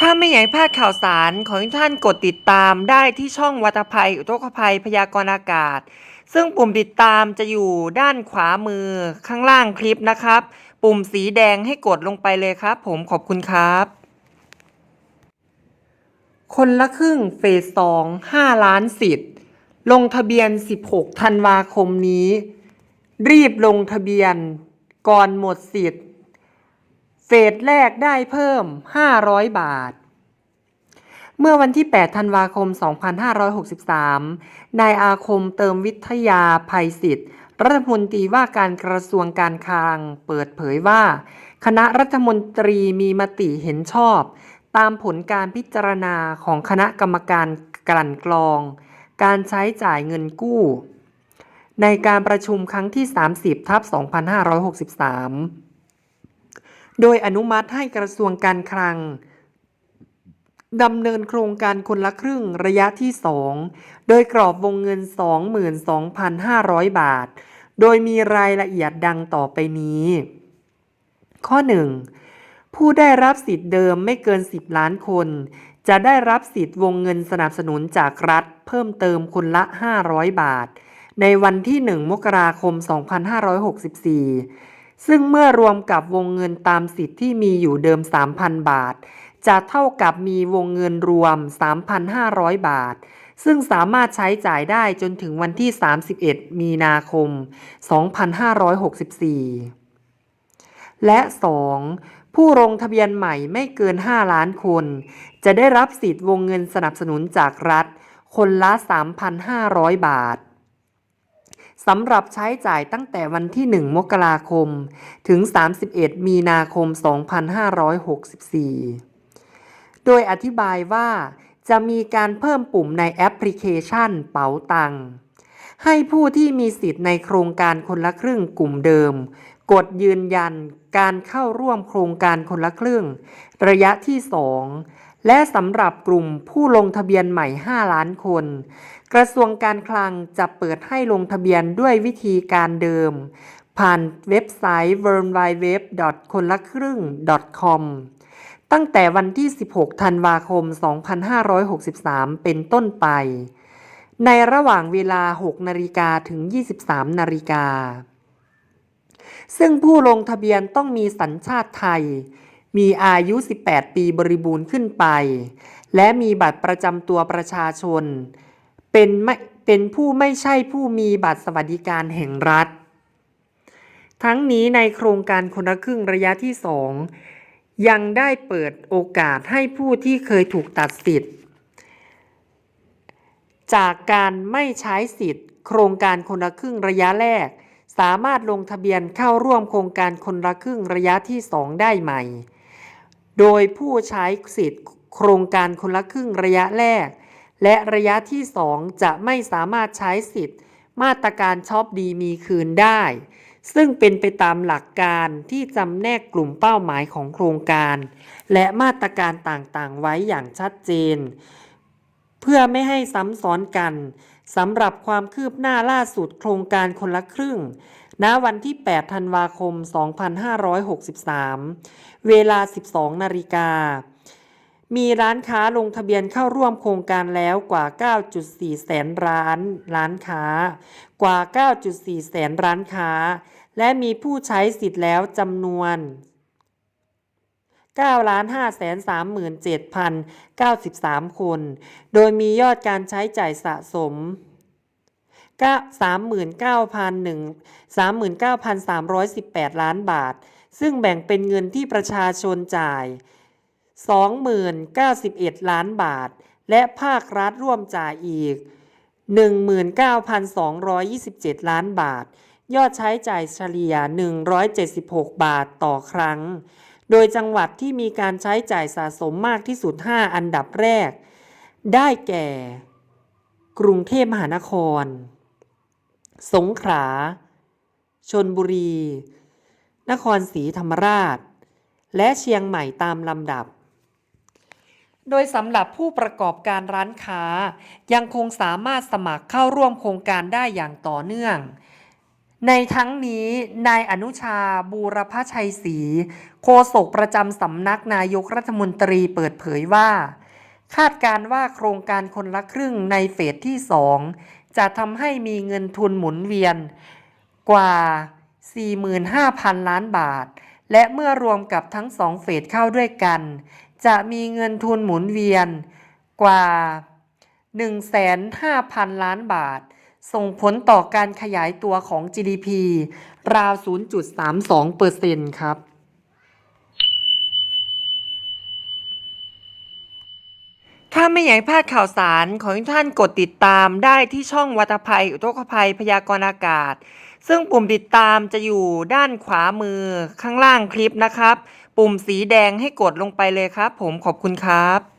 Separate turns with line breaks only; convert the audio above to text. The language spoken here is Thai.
ถ้าไม่อยากพลาดข่าวสารขอให้ท่านกดติดตามได้ที่ช่องวัตภัย อุทกภัยพยากรณ์อากาศ ซึ่งปุ่มติดตามจะอยู่ด้านขวามือข้างล่างคลิปนะครับ ปุ่มสีแดงให้กดลงไปเลยครับ ผมขอบคุณครับ คนละครึ่งเฟสสอง5ล้านสิทธิ์ ลงทะเบียน 16 ธันวาคมนี้ รีบลงทะเบียน ก่อนหมดสิทธิ์ เฟสแรกได้เพิ่ม 500 บาท เมื่อวันที่ 8 ธันวาคม 2563 นายอาคมเติมวิทยาภัยสิทธิ์รัฐมนตรีว่าการกระทรวงการคลังเปิดเผยว่า คณะรัฐมนตรีมีมติเห็นชอบ ตามผลการพิจารณาของคณะกรรมการกลั่นกรอง การใช้จ่ายเงินกู้ ในการประชุมครั้งที่ 30ทับ2563 โดยอนุมัติให้กระทรวงการคลังดำเนินโครงการคนละครึ่งระยะที่ 2 โดยกรอบวงเงิน 22,500 บาท โดยมีรายละเอียดดังต่อไปนี้ ข้อ 1. ผู้ได้รับสิทธิ์เดิมไม่เกิน 10 ล้านคน จะได้รับสิทธิ์วงเงินสนับสนุนจากรัฐ เพิ่มเติมคนละ 500 บาท ในวันที่ 1 มกราคม 2564 ซึ่งเมื่อรวมกับวงเงินตามสิทธิ์ที่มีอยู่เดิม 3,000 บาท จะเท่ากับมีวงเงินรวม 3,500 บาท ซึ่งสามารถใช้จ่ายได้จนถึงวันที่ 31 มีนาคม 2564 และ 2. ผู้ลงทะเบียนใหม่ไม่เกิน 5 ล้านคน จะได้รับสิทธิ์วงเงินสนับสนุนจากรัฐ คนละ 3,500 บาท สำหรับใช้จ่ายตั้งแต่วันที่ 1 มกราคม ถึง 31 มีนาคม 2564 โดยอธิบายว่าจะมีการเพิ่มปุ่มในแอปพลิเคชันเป๋าตังให้ผู้ที่มีสิทธิ์ในโครงการคนละครึ่งกลุ่มเดิม กดยืนยันการเข้าร่วมโครงการคนละครึ่ง ระยะที่ 2 และสำหรับกลุ่มผู้ลงทะเบียนใหม่ 5 ล้านคน กระทรวงการคลังจะเปิดให้ลงทะเบียนด้วยวิธีการเดิม ผ่านเว็บไซต์ w w w คนละครึ่ง com ตั้งแต่วันที่ 16 ธันวาคม 2563 เป็นต้นไป ในระหว่างเวลา 6 นาฬิกาถึง 23 นาฬิกาซึ่งผู้ลงทะเบียนต้องมีสัญชาติไทย มีอายุ 18 ปีบริบูรณ์ขึ้นไป และมีบัตรประจำตัวประชาชน เป็นไม่เป็นผู้ไม่ใช่ผู้มีบัตรสวัสดิการแห่งรัฐ ทั้งนี้ในโครงการคนละครึ่งระยะที่ 2 ยังได้เปิดโอกาสให้ผู้ที่เคยถูกตัดสิทธิ์ จากการไม่ใช้สิทธิ์ โครงการคนละครึ่งระยะแรกสามารถลงทะเบียนเข้าร่วมโครงการคนละครึ่งระยะที่ 2 ได้ใหม่ โดยผู้ใช้สิทธิ์โครงการคนละครึ่งระยะแรก และระยะที่ 2 จะไม่สามารถใช้สิทธิ์ มาตรการชอปดีมีคืนได้ ซึ่งเป็นไปตามหลักการที่จำแนกกลุ่มเป้าหมายของโครงการ และมาตรการต่างๆ ไว้อย่างชัดเจน เพื่อไม่ให้ซ้ำซ้อนกันสำหรับความคืบหน้าล่าสุดโครงการคนละครึ่ง ณวันที่ 8 ธันวาคม 2563 เวลา 12 นาฬิกา มีร้านค้าลงทะเบียนเข้าร่วมโครงการแล้วกว่า 9.4 แสนร้านร้านค้า กว่า 9.4 แสนร้านค้า และมีผู้ใช้สิทธิ์แล้วจำนวน9 5 3 7 0 93 คน โดยมียอดการใช้จ่ายสะสม 39,318 ล้านบาท ซึ่งแบ่งเป็นเงินที่ประชาชนจ่าย 20,091 ล้านบาท และภาครัฐร่วมจ่ายอีก 19,227 ล้านบาท ยอดใช้จ่ายเฉลี่ย 176 บาทต่อครั้ง โดยจังหวัดที่มีการใช้จ่ายสะสมมากที่สุด 5 อันดับแรก ได้แก่ กรุงเทพมหานคร สงขลา ชนบุรี นครศรีธรรมราช และเชียงใหม่ตามลำดับ โดยสำหรับผู้ประกอบการร้านค้า ยังคงสามารถสมัครเข้าร่วมโครงการได้อย่างต่อเนื่อง ในทั้งนี้นายอนุชาบูรพชัยศรีโฆษกประจำสำนักนายกรัฐมนตรีเปิดเผยว่าคาดการณ์ว่าโครงการคนละครึ่งในเฟสที่ 2 จะทำให้มีเงินทุนหมุนเวียนกว่า 45,000 ล้านบาท และเมื่อรวมกับทั้งสองเฟสเข้าด้วยกัน จะมีเงินทุนหมุนเวียนกว่า 1,500,000 ล้านบาท ส่งผลต่อการขยายตัวของ GDP ราว 0.32%ครับ ถ้าไม่อยากพลาดข่าวสารขอให้ท่านกดติดตามได้ที่ช่องวัตภัย อุทกภัยพยากรณ์อากาศ ซึ่งปุ่มติดตามจะอยู่ด้านขวามือข้างล่างคลิปนะครับ ปุ่มสีแดงให้กดลงไปเลยครับ ผมขอบคุณครับ